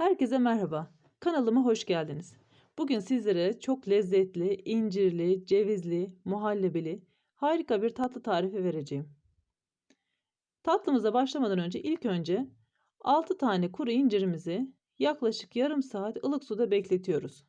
Herkese merhaba. Kanalıma hoş geldiniz. Bugün sizlere çok lezzetli, incirli, cevizli, muhallebili harika bir tatlı tarifi vereceğim. Tatlımıza başlamadan önce ilk önce 6 tane kuru incirimizi yaklaşık yarım saat ılık suda bekletiyoruz.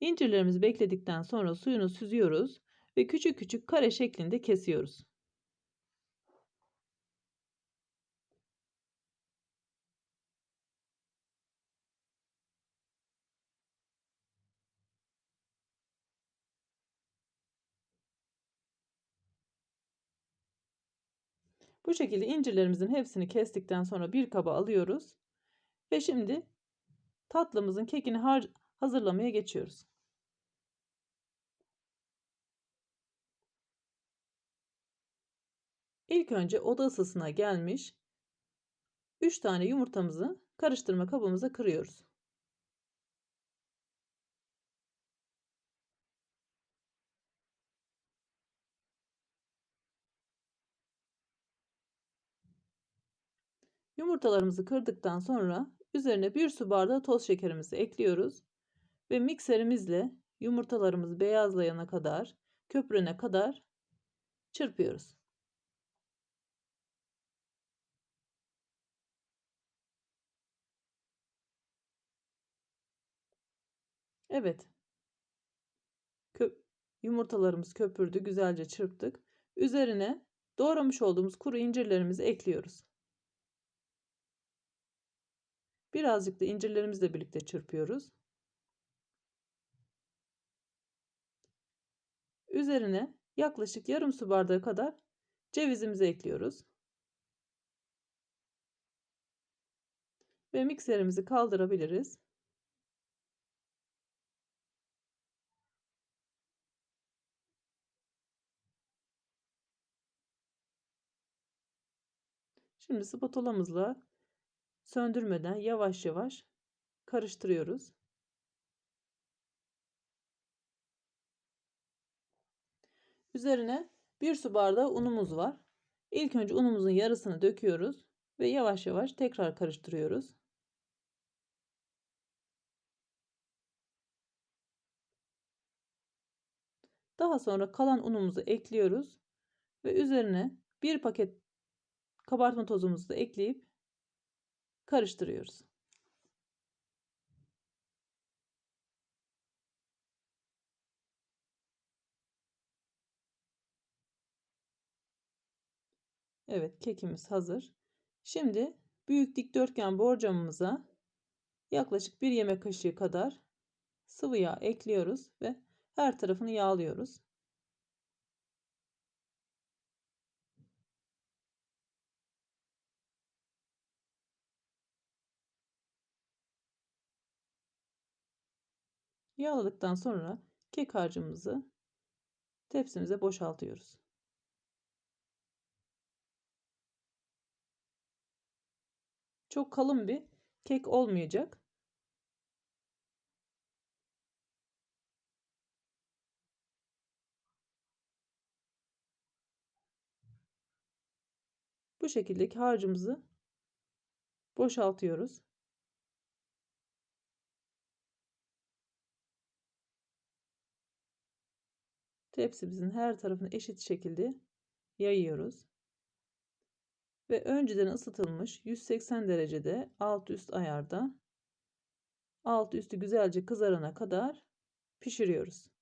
İncirlerimizi bekledikten sonra suyunu süzüyoruz ve küçük küçük kare şeklinde kesiyoruz. Bu şekilde incirlerimizin hepsini kestikten sonra bir kaba alıyoruz. Ve şimdi tatlımızın kekini hazırlamaya geçiyoruz. İlk önce oda ısısına gelmiş 3 tane yumurtamızı karıştırma kabımıza kırıyoruz. Yumurtalarımızı kırdıktan sonra üzerine bir su bardağı toz şekerimizi ekliyoruz ve mikserimizle yumurtalarımız beyazlayana kadar, köpürene kadar çırpıyoruz. Evet. Köp yumurtalarımız köpürdü, güzelce çırptık. Üzerine doğramış olduğumuz kuru incirlerimizi ekliyoruz. Birazcık da incirlerimizle birlikte çırpıyoruz. Üzerine yaklaşık yarım su bardağı kadar cevizimizi ekliyoruz. Ve mikserimizi kaldırabiliriz. Şimdi spatulamızla söndürmeden yavaş yavaş karıştırıyoruz. Üzerine bir su bardağı unumuz var. İlk önce unumuzun yarısını döküyoruz ve yavaş yavaş tekrar karıştırıyoruz. Daha sonra kalan unumuzu ekliyoruz ve üzerine bir paket kabartma tozumuzu da ekleyip karıştırıyoruz. Evet kekimiz hazır. Şimdi büyük dikdörtgen borcamımıza yaklaşık bir yemek kaşığı kadar sıvı yağ ekliyoruz ve her tarafını yağlıyoruz. Yağladıktan sonra kek harcımızı tepsimize boşaltıyoruz. Çok kalın bir kek olmayacak. Bu şekilde harcımızı boşaltıyoruz. Tepsimizin her tarafını eşit şekilde yayıyoruz. Ve önceden ısıtılmış 180 derecede alt üst ayarda alt üstü güzelce kızarana kadar pişiriyoruz.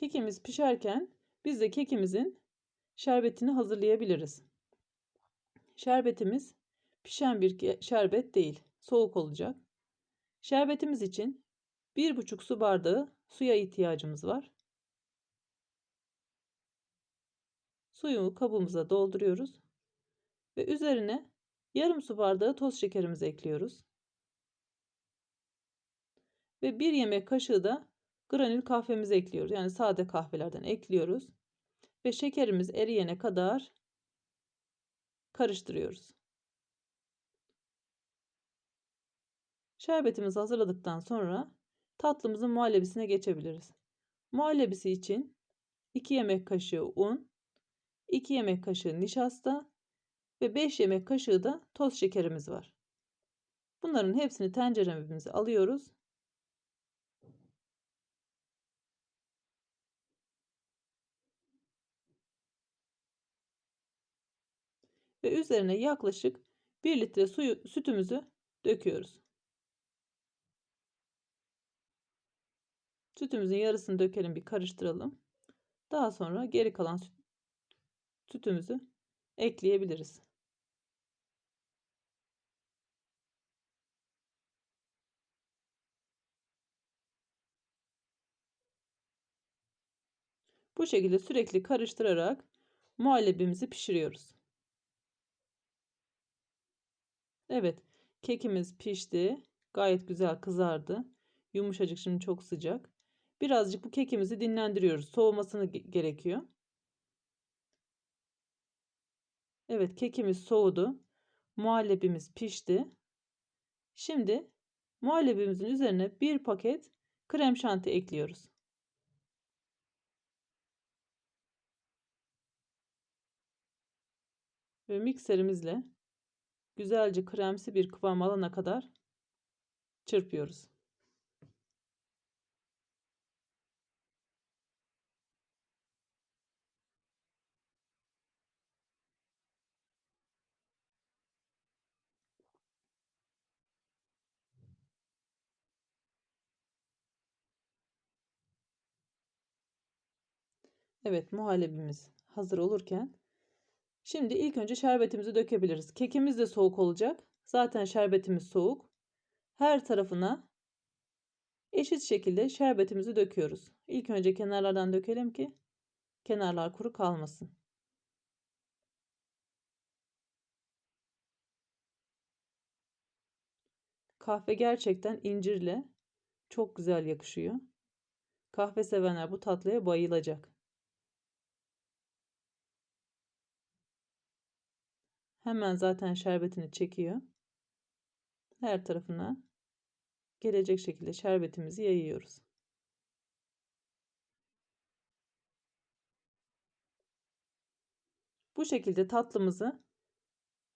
Kekimiz pişerken biz de kekimizin şerbetini hazırlayabiliriz. Şerbetimiz pişen bir şerbet değil, soğuk olacak. Şerbetimiz için 1,5 su bardağı suya ihtiyacımız var. Suyu kabımıza dolduruyoruz ve üzerine yarım su bardağı toz şekerimizi ekliyoruz. Ve bir yemek kaşığı da granül kahvemizi ekliyoruz. Yani sade kahvelerden ekliyoruz. Ve şekerimiz eriyene kadar karıştırıyoruz. Şerbetimizi hazırladıktan sonra tatlımızın muhallebisine geçebiliriz. Muhallebisi için 2 yemek kaşığı un, 2 yemek kaşığı nişasta ve 5 yemek kaşığı da toz şekerimiz var. Bunların hepsini tenceremize alıyoruz. Ve üzerine yaklaşık 1 litre suyu, sütümüzü döküyoruz. Sütümüzün yarısını dökelim bir karıştıralım. Daha sonra geri kalan süt, sütümüzü ekleyebiliriz. Bu şekilde sürekli karıştırarak muhallebimizi pişiriyoruz. Evet, kekimiz pişti. Gayet güzel kızardı. Yumuşacık şimdi çok sıcak. Birazcık bu kekimizi dinlendiriyoruz. Soğumasını gerekiyor. Evet, kekimiz soğudu. Muhallebimiz pişti. Şimdi muhallebimizin üzerine bir paket krem şanti ekliyoruz. Ve mikserimizle güzelce kremsi bir kıvam alana kadar çırpıyoruz. Evet muhallebimiz hazır olurken şimdi ilk önce şerbetimizi dökebiliriz. Kekimiz de soğuk olacak. Zaten şerbetimiz soğuk. Her tarafına eşit şekilde şerbetimizi döküyoruz. İlk önce kenarlardan dökelim ki kenarlar kuru kalmasın. Kahve gerçekten incirle çok güzel yakışıyor. Kahve sevenler bu tatlıya bayılacak. Hemen zaten şerbetini çekiyor. Her tarafına gelecek şekilde şerbetimizi yayıyoruz. Bu şekilde tatlımızı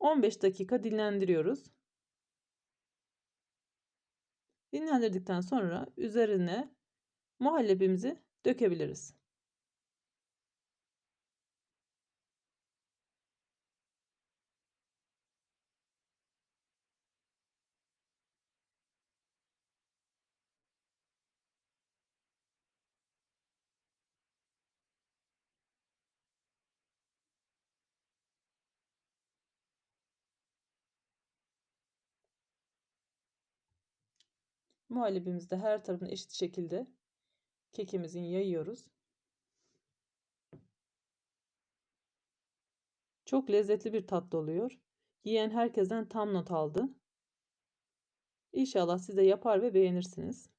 15 dakika dinlendiriyoruz. Dinlendirdikten sonra üzerine muhallebimizi dökebiliriz. Muhallebimizi de her tarafına eşit şekilde kekimizin yayıyoruz. Çok lezzetli bir tatlı oluyor. Yiyen herkesten tam not aldı. İnşallah siz de yapar ve beğenirsiniz.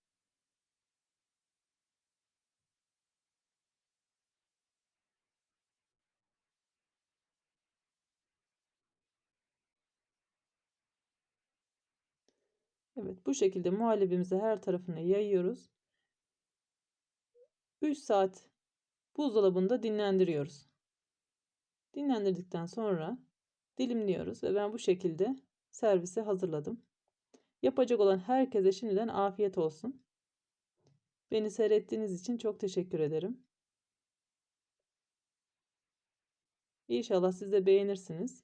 Evet bu şekilde muhallebimizi her tarafına yayıyoruz. 3 saat buzdolabında dinlendiriyoruz. Dinlendirdikten sonra dilimliyoruz ve ben bu şekilde servise hazırladım. Yapacak olan herkese şimdiden afiyet olsun. Beni seyrettiğiniz için çok teşekkür ederim. İnşallah siz de beğenirsiniz.